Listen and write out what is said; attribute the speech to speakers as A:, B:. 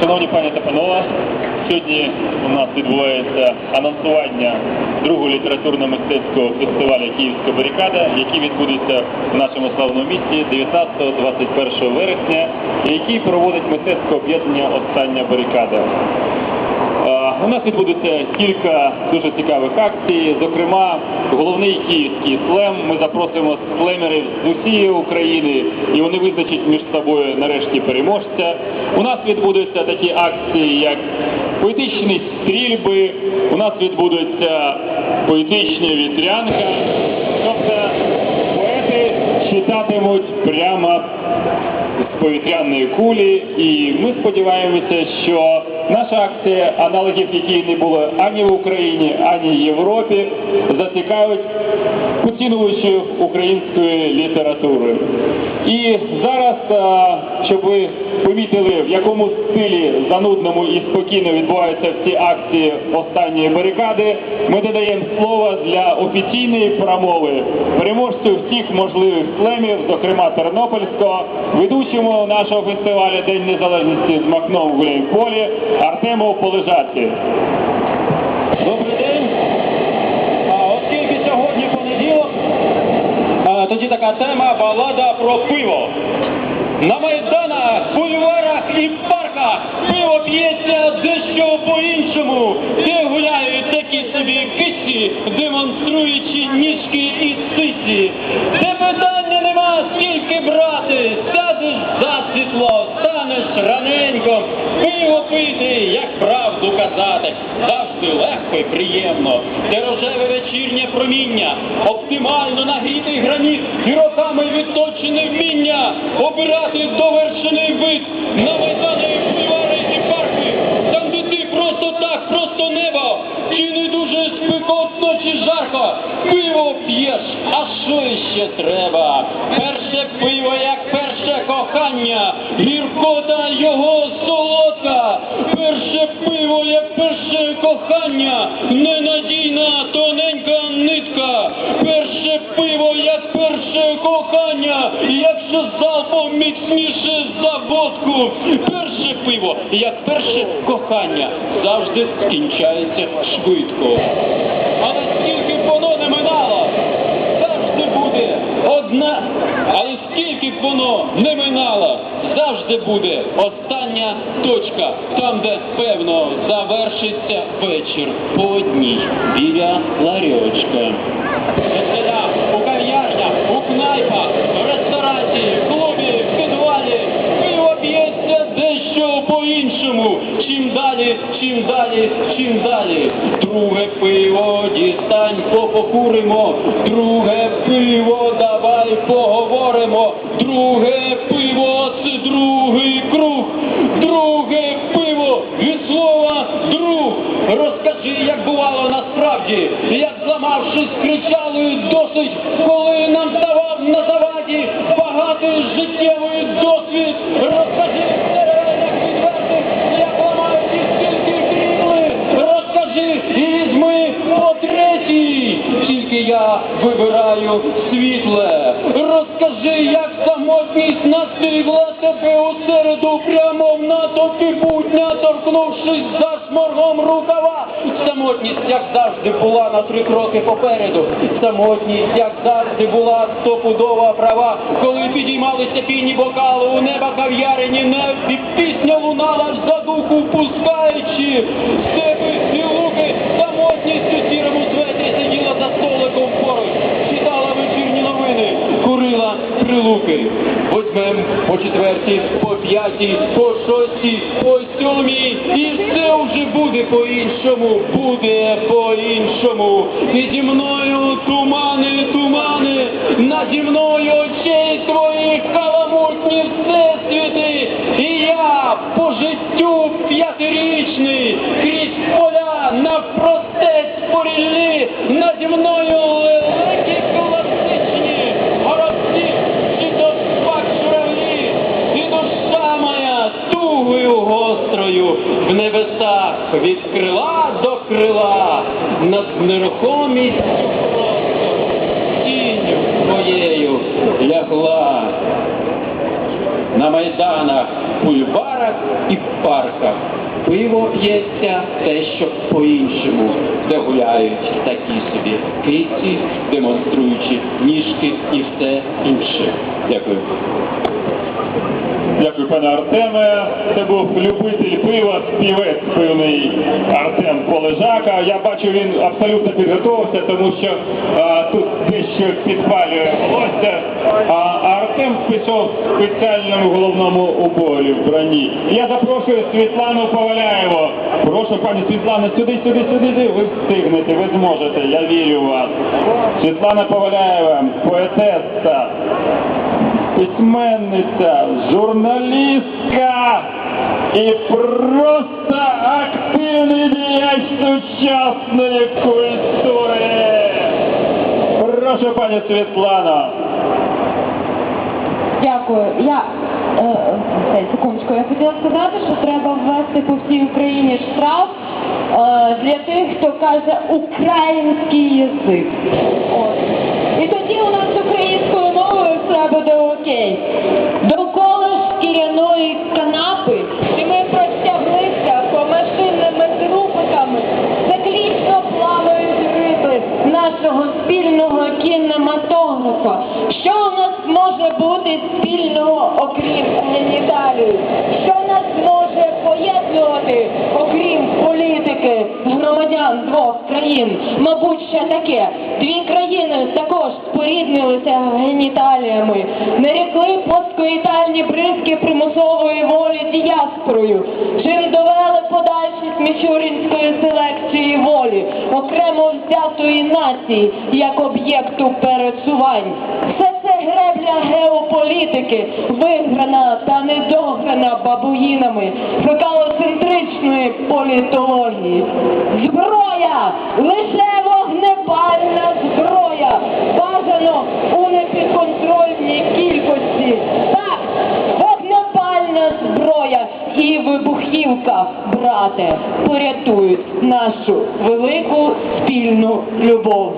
A: Шановні пані та панове, сьогодні у нас відбувається анонсування другого літературно-мистецького фестивалю Київська барикада, який відбудеться в нашому славному місті 19-21 вересня, і який проводить мистецьке об'єднання Остання барикада. Е, У нас відбудеться кілька дуже цікавих акцій. Зокрема, головний київський слем. Ми запросимо слемерів з усієї України, і вони визначать між собою нарешті переможця. У нас відбудуться такі акції, як поетичні стрільби. У нас відбудеться поетична вітрянка. Тобто поети читатимуть прямо з повітряної кулі, і ми сподіваємося, що наша акція, аналогів якій не було ані в Україні, ані в Європі, зацікавить поцінувачів української літератури. І зараз, щоб ви помітили, в якому стилі занудному і спокійно відбуваються всі акції останньої барикади, ми додаємо слово для офіційної промови переможцю всіх можливих слемів, зокрема Тернопільського, ведучому нашого фестивалю День Незалежності з Махном в Гуляйполі Артему Полежаці.
B: Добрий день. А, оскільки сьогодні понеділок, а, тоді така тема балада про пиво. На майданах, бульварах і парках пиво п'ється дещо по-іншому, де гуляють такі собі кисі, демонструючи ніжки і сиці. Де питання скільки брати, сядеш за світло, станеш раненько, пиво пити, як правду казати, завжди легко і приємно. Де рожеве вечірнє проміння, оптимально нагрітий граніт і роками відточене вміння обирати довершений вид на майдани, бульвари і парки, там де ти просто так, просто небо, чи не дуже спекотно, чи жарко, пиво п'єш, а що іще треба? Перше пиво, як перше кохання, гіркота його солодка, перше пиво, як перше кохання, ненадійна тоненька нитка, перше пиво, як перше кохання, якщо залпом міцніше за водку, перше пиво, як перше кохання, завжди скінчається швидко. Але скільки б воно не минало, завжди буде одна, але скільки б воно не минало, завжди буде остання точка, там, де певно завершиться вечір по одній біля ларьочка. У кав'ярнях, у кнайпах, в ресторації, в клубі, в підвалі. Пиво п'ється дещо по-іншому. Чим далі, чим далі, чим далі. Друге пиво дістань, попокуримо. Друге пиво давай поговоримо. Друге пиво це другий вибираю світле. Розкажи, як самотність настигла тебе у середу прямо в натовпі будня, торкнувшись за шморгом рукава. Самотність, як завжди, була на три кроки попереду. Самотність, як завжди, була стопудова права. Коли підіймалися піні бокали у неба кав'ярині, небі пісня лунала в задуху, пускаючи прилуки. Восьмем, по четвертій, по п'ятій, по шостій, по сьомій. І все вже буде по-іншому, буде по-іншому. Піді мною тумани, тумани, наді мною простору тінню твоєю лягла. на майданах, бульварах і парках. Пиво ється те, що по-іншому, де гуляють такі собі киці, демонструючи ніжки і все інше. Дякую.
A: Дякую, пане Артеме. Це був любитель пива, співець пивний Артем Полежака. Я бачу, він абсолютно підготувався, тому що а, тут дещо підпалює волосся. А Артем пішов в спеціальному головному уборі в броні. Я запрошую Світлану Поваляєву. Прошу, пані Світлана, сюди, сюди. сюди. Ви встигнете, ви зможете. Я вірю в вас. Світлана Поваляєва, поетеса письменниця, журналістка і просто активний діяч сучасної культури. Прошу, пані Світлано.
C: Дякую. Я е, е, секундочку. Я хотіла сказати, що треба ввести по всій Україні штраф е, для тих, хто каже український язик. От. І тоді у нас українською мовою все буде окей. Довкола шкіряної канапи, і ми простяглися помашинними трупиками, циклічно плавають риби нашого спільного кінематографа. Що у нас може бути спільного, окрім геніталії? Що нас може поєднувати, окрім політики громадян двох країн? Мабуть, ще таке. Дві країни також споріднилися геніталіями, нарікли плоскоїтальні бризки примусової волі діаспорою, чим довели подальшість мічурінської селекції волі, окремо взятої нації як об'єкту пересувань. Все гребля геополітики, виграна та недограна бабуїнами, фекалоцентричної політології. Зброя! Лише вогнепальна зброя! Бажано у непідконтрольній кількості. Так, вогнепальна зброя і вибухівка, брате, порятують нашу велику спільну любов.